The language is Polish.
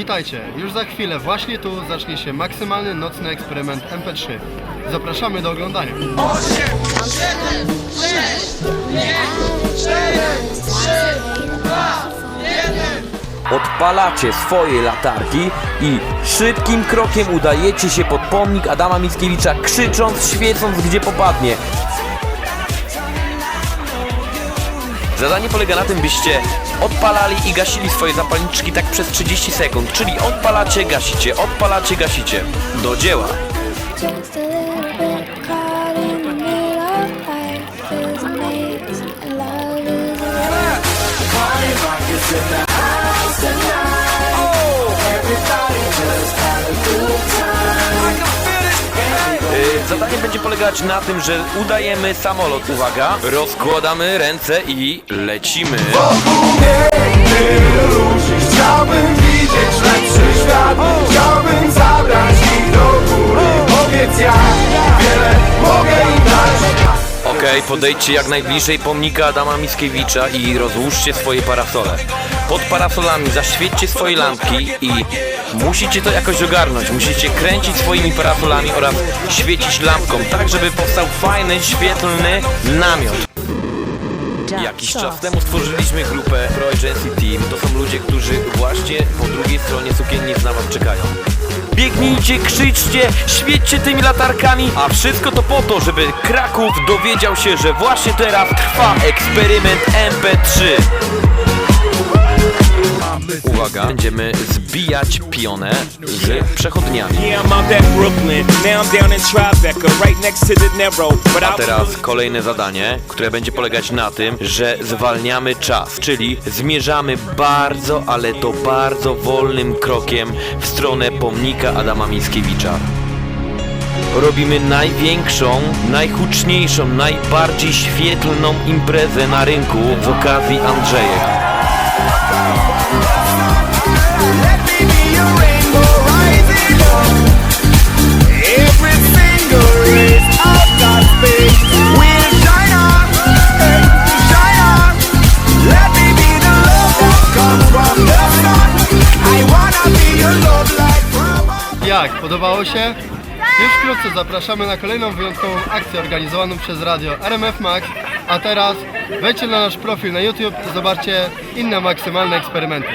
Witajcie, już za chwilę właśnie tu zacznie się maksymalny nocny eksperyment MP3. Zapraszamy do oglądania. Odpalacie swoje latarki i szybkim krokiem udajecie się pod pomnik Adama Mickiewicza, krzycząc, świecąc gdzie popadnie. Zadanie polega na tym, byście odpalali i gasili swoje zapalniczki tak przez 30 sekund, czyli odpalacie, gasicie, odpalacie, gasicie. Do dzieła! Zadanie będzie polegać na tym, że udajemy samolot, uwaga, rozkładamy ręce i lecimy. Tylu ludzi Chciałbym widzieć Okej, podejdźcie jak najbliżej pomnika Adama Mickiewicza i rozłóżcie swoje parasole. Pod parasolami zaświećcie swoje lampki i musicie to jakoś ogarnąć. Musicie kręcić swoimi parasolami oraz świecić lampką, tak żeby powstał fajny, świetlny namiot. Jakiś czas temu stworzyliśmy grupę Pro Agency Team. To są ludzie, którzy właśnie po drugiej stronie sukiennic na was czekają. Biegnijcie, krzyczcie, świećcie tymi latarkami, a wszystko to po to, żeby Kraków dowiedział się, że właśnie teraz trwa eksperyment MP3. Uwaga, będziemy zbijać pionę z przechodniami. A teraz kolejne zadanie, które będzie polegać na tym, że zwalniamy czas, czyli zmierzamy bardzo, ale to bardzo wolnym krokiem w stronę pomnika Adama Mickiewicza. Robimy największą, najhuczniejszą, najbardziej świetlną imprezę na rynku z okazji Andrzejek. Jak, podobało się? Już wkrótce zapraszamy na kolejną wyjątkową akcję organizowaną przez radio RMF Max, a teraz wejdźcie na nasz profil na YouTube i zobaczcie inne maksymalne eksperymenty.